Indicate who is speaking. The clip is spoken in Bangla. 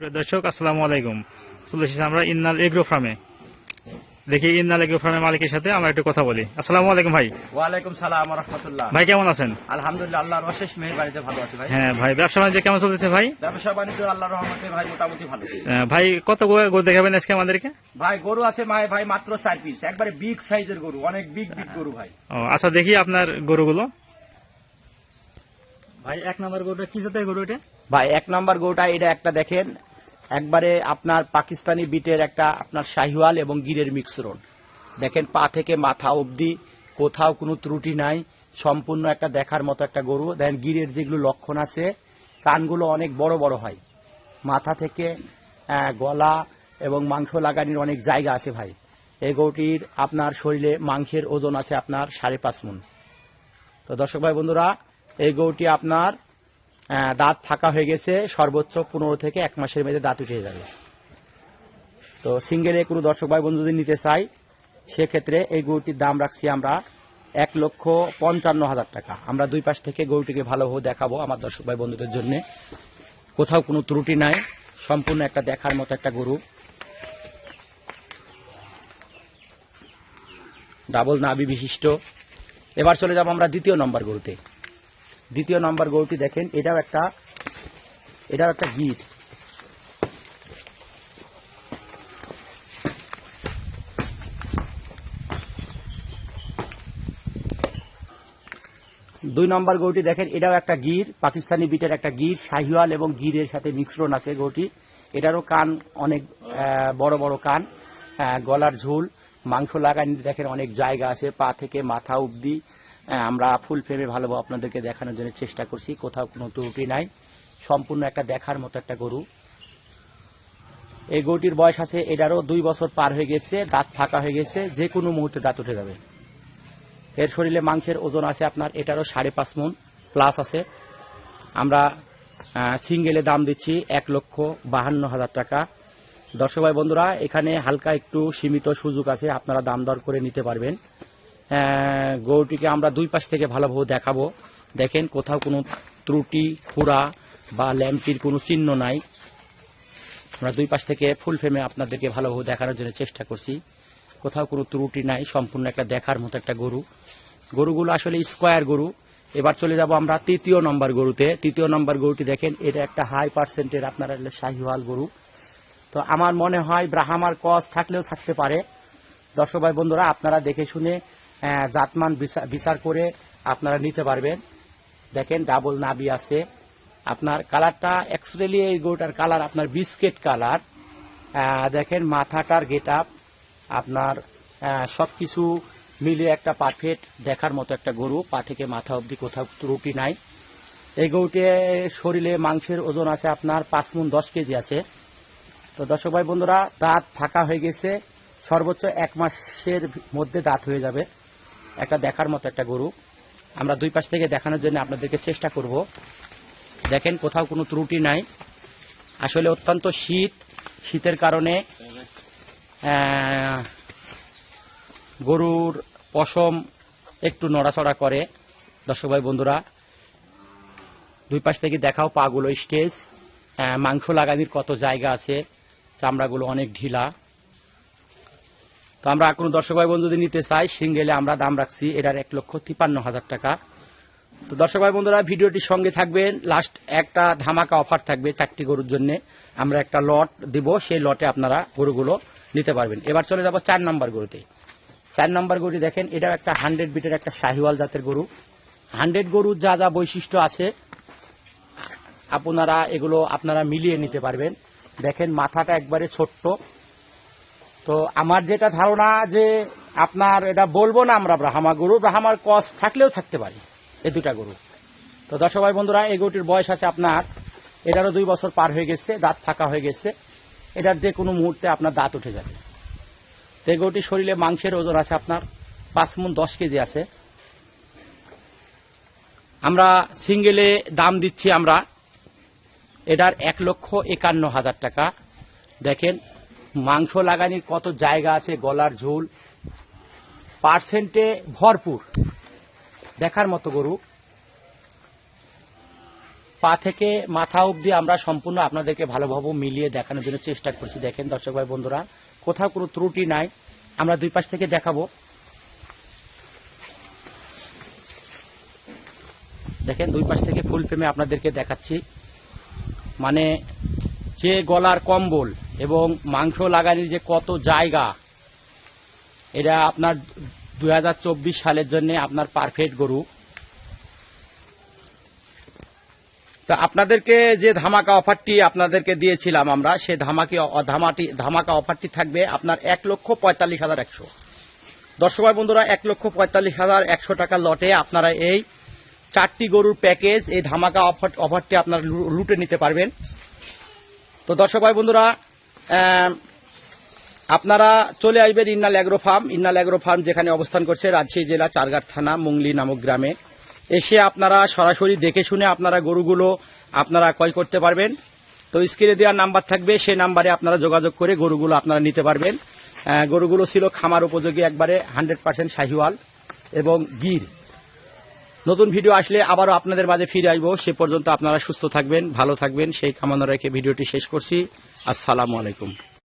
Speaker 1: দর্শক আসসালামু আলাইকুম। চলে এসেছি আমরা ইন্নাল এগ্রো ফার্মে। দেখি ইন্নাল এগ্রো ফার্মের মালিকের সাথে আমরা একটু কথা বলি। আসসালামু আলাইকুম ভাই।
Speaker 2: ওয়ালাইকুম সালাম রহমতুল্লাহ।
Speaker 1: ভাই কেমন আছেন?
Speaker 2: আলহামদুলিল্লাহ আল্লাহর অশেষ মেহরবানিতে ভালো আছে ভাই।
Speaker 1: হ্যাঁ ভাই ব্যবসা বাণিজ্য কেমন চলতেছে ভাই?
Speaker 2: ব্যবসা বাণিজ্য আল্লাহর রহমতে ভাই মোটামুটি ভালো।
Speaker 1: ভাই কত গো- গরু দেখাবেন আজকে আমাদেরকে?
Speaker 2: ভাই গরু আছে ভাই ভাই মাত্র চার পিস একবারে বিগ সাইজের গরু অনেক বিগ বিগ গরু ভাই।
Speaker 1: ও আচ্ছা দেখি আপনার গরুগুলো। ভাই এক নম্বর গরুটা কি জাতের গরু এটা?
Speaker 2: ভাই এক নম্বর গরুটা এটা একটা দেখেন একবারে আপনার পাকিস্তানি বিটের একটা আপনার শাহিওয়াল এবং গিরের মিশ্রণ দেখেন পা থেকে মাথা অবধি কোথাও কোনো ত্রুটি নাই, সম্পূর্ণ একটা দেখার মতো একটা গরু। দেখেন গিরের যেগুলো লক্ষণ আছে, কানগুলো অনেক বড় বড় হয়। মাথা থেকে গলা এবং মাংস লাগানির অনেক জায়গা আছে ভাই। এই গরুটির আপনার শরীরে মাংসের ওজন আছে আপনার সাড়ে পাঁচ মন। তো দর্শক ভাই বন্ধুরা, এই গরুটি আপনার দাঁত ফাঁকা হয়ে গেছে, সর্বোচ্চ পনেরো থেকে এক মাসের মধ্যে দাঁত উঠে যাবে। তো সিঙ্গেলে কোনো দর্শক ভাই বন্ধু যদি নিতে চাই সেক্ষেত্রে এই গরুটির দাম রাখছি আমরা এক লক্ষ পঞ্চান্ন হাজার টাকা। আমরা দুই পাশ থেকে গরুটিকে ভালোভাবে দেখাবো আমার দর্শক ভাই বন্ধুদের জন্য। কোথাও কোনো ত্রুটি নাই, সম্পূর্ণ একটা দেখার মতো একটা গরু। ডাবল নাভি বিশিষ্ট। এবার চলে যাব আমরা দ্বিতীয় নম্বর গরুতে। দ্বিতীয় নম্বর গরুটি দেখেন, এটাও একটা এটাও একটা গির। দুই নম্বর গরুটি দেখেন, এটাও একটা গির, পাকিস্তানি বিটের একটা গির, শাহিওয়াল এবং গিরের সাথে মিশ্রণ আছে গরুটি। এটারও কান অনেক বড় বড় কান গলার ঝুল, মাংস লাগানি দেখেন অনেক জায়গা আছে, পা থেকে মাথা অব্দি আমরা ফুল ফ্রেমে ভালোভাবে আপনাদেরকে দেখানোর জন্য চেষ্টা করছি। কোথাও কোনো ত্রুটি নাই। সম্পূর্ণ একটা দেখার মতো একটা গরু। এই গরুটির বয়স আছে, এটারও দুই বছর পার হয়ে গেছে, দাঁত ফাঁকা হয়ে গেছে, যে কোনো মুহূর্তে দাঁত উঠে যাবে। এর শরীরে মাংসের ওজন আছে আপনার, এটারও সাড়ে পাঁচ মন প্লাস আছে। আমরা সিঙ্গেলে দাম দিচ্ছি এক লক্ষ বাহান্ন হাজার টাকা। দর্শক ভাই বন্ধুরা, এখানে হালকা একটু সীমিত সুযোগ আছে, আপনারা দাম দর করে নিতে পারবেন। গরুটিকে আমরা দুই পাশ থেকে ভালোভাবে দেখাবো। দেখেন কোথাও কোনো ত্রুটি, খুঁড়া বা ল্যাম্পটির কোনো চিহ্ন নাই। আমরা দুই পাশ থেকে ফুল ফ্রেমে আপনাদেরকে ভালোভাবে দেখানোর জন্য চেষ্টা করছি। কোথাও কোনো ত্রুটি নাই, সম্পূর্ণ একটা দেখার মতো একটা গরু। গরুগুলো আসলে স্কোয়ার গরু। এবার চলে যাব আমরা তৃতীয় নম্বর গরুতে। তৃতীয় নম্বর গরুটি দেখেন, এটা একটা হাই পার্সেন্টের আপনারা শাহিওয়াল গরু। তো আমার মনে হয় ব্রাহামার কস থাকলেও থাকতে পারে। দর্শক ভাই, বন্ধুরা, আপনারা দেখে শুনে জাতমান বিচা- বিচার করে আপনারা নিতে পারবেন। দেখেন ডাবল নাবি আছে। আপনার কালারটা এক্সরেলি এই গরুটার কালার, আপনার বিস্কেট কালার। দেখেন, মাথাটার গেট আপ আপনার সবকিছু মিলিয়ে একটা পারফেক্ট দেখার মতো একটা গরু। পা থেকে মাথা অবধি কোথাও ত্রুটি নাই। এই গরুটি শরীরে মাংসের ওজন আছে আপনার পাঁচ মুন দশ কেজি আছে। তো দর্শক ভাই বন্ধুরা, দাঁত ফাঁকা হয়ে গেছে। সর্বোচ্চ এক মাসের মধ্যে দাঁত হয়ে যাবে। একটা দেখার মতো একটা গরু। আমরা দুই পাশ থেকে দেখানোর জন্য আপনাদেরকে চেষ্টা করব। দেখেন কোথাও কোনো ত্রুটি নাই। আসলে অত্যন্ত শীত। শীতের কারণে গরুর পশম একটু নড়াচড়া করে। দর্শক ভাই, বন্ধুরা, দুই পাশ থেকে দেখাও পাগুলো স্টেজ। মাংস লাগানির কত জায়গা আছে। চামড়াগুলো অনেক ঢিলা। তো আমরা কোনো দর্শক ভাই বন্ধুদের নিতে চাই, সিঙ্গেলে আমরা দাম রাখছি, এটার এক লক্ষ তিপান্ন হাজার টাকা। তো দর্শক ভাই বন্ধুরা, ভিডিওটির সঙ্গে থাকবেন। লাস্ট একটা ধামাকা অফার থাকবে চারটি গরুর জন্য। আমরা একটা লট দিব, সেই লটে আপনারা গরুগুলো নিতে পারবেন। এবার চলে যাব চার নম্বর গরুতে। চার নম্বর গরু দেখেন, এটাও একটা হান্ড্রেড বিটের একটা শাহিওয়াল জাতের গরু। হান্ড্রেড গরুর যা যা বৈশিষ্ট্য আছে, আপনারা এগুলো আপনারা মিলিয়ে নিতে পারবেন। দেখেন মাথাটা একবারে ছোট্ট। তো আমার যেটা ধারণা যে আপনার এটা বলব না আমরা ব্রাহ্মা গরু, ব্রাহ্মার কস থাকলেও থাকতে পারি, এই দুটা গরু। তো দর্শক ভাই, বন্ধুরা, এই গরুটির বয়স আছে আপনার এটারও দুই বছর পার হয়ে গেছে, দাঁত ফাঁকা হয়ে গেছে। এটার যে কোনো মুহূর্তে আপনার দাঁত উঠে যাবে। তো এই গরুটির শরীরে মাংসের ওজন আছে আপনার পাঁচ মন দশ কেজি আছে। আমরা সিঙ্গেলে দাম দিচ্ছি আমরা। এটার এক লক্ষ একান্ন হাজার টাকা। দেখেন মাংস লাগানির কত জায়গা আছে, গলার ঝুল। পার্সেন্টে ভরপুর। দেখার মতো গরু। পা থেকে মাথা অবধি আমরা সম্পূর্ণ আপনাদেরকে ভালোভাবে মিলিয়ে দেখানোর জন্য চেষ্টা করছি। দেখেন দর্শক ভাই, বন্ধুরা, কোথাও কোনো ত্রুটি নাই। আমরা দুই পাশ থেকে দেখাবো। দেখেন, দুই পাশ থেকে ফুল ফ্রেমে আপনাদেরকে দেখাচ্ছি। মানে যে গলার কম্বল এবং মাংস লাগানির যে কত জায়গা, এটা আপনার দু হাজার চব্বিশ সালের জন্য আপনার পারফেক্ট গরু। তা আপনাদেরকে যে ধামাকা অফারটি আপনাদেরকে দিয়েছিলাম আমরা, সে ধামাকি, ধামাটি, ধামাকা অফারটি থাকবে আপনার এক লক্ষ পঁয়তাল্লিশ হাজার একশো। দর্শক বন্ধুরা, এক লক্ষ পঁয়তাল্লিশ হাজার একশো টাকা লটে আপনারা এই চারটি গরুর প্যাকেজ, এই ধামাকা অফার অফারটি আপনারা লুটে নিতে পারবেন। তো দর্শক ভাই বন্ধুরা আপনারা চলে আসবেন ইন্নাল অ্যাগ্রো ফার্ম। ইন্নাল অ্যাগ্রো ফার্ম যেখানে অবস্থান করছে রাজশাহী জেলা চারঘাট থানা, মুংলি নামক গ্রামে। এসে আপনারা সরাসরি দেখে শুনে আপনারা গরুগুলো আপনারা ক্রয় করতে পারবেন। তো স্ক্রিনে দেওয়ার নাম্বার থাকবে সেই নাম্বারে আপনারা যোগাযোগ করে গরুগুলো আপনারা নিতে পারবেন। গরুগুলো ছিল খামার উপযোগী একবারে হান্ড্রেড পার্সেন্ট শাহিওয়াল এবং গির। নতুন ভিডিও আসলে আবারও আপনাদের মাঝে ফিরে আসব। সে পর্যন্ত আপনারা সুস্থ থাকবেন, ভালো থাকবেন। সেই কামনা রেখে ভিডিওটি শেষ করছি। আসসালামু আলাইকুম।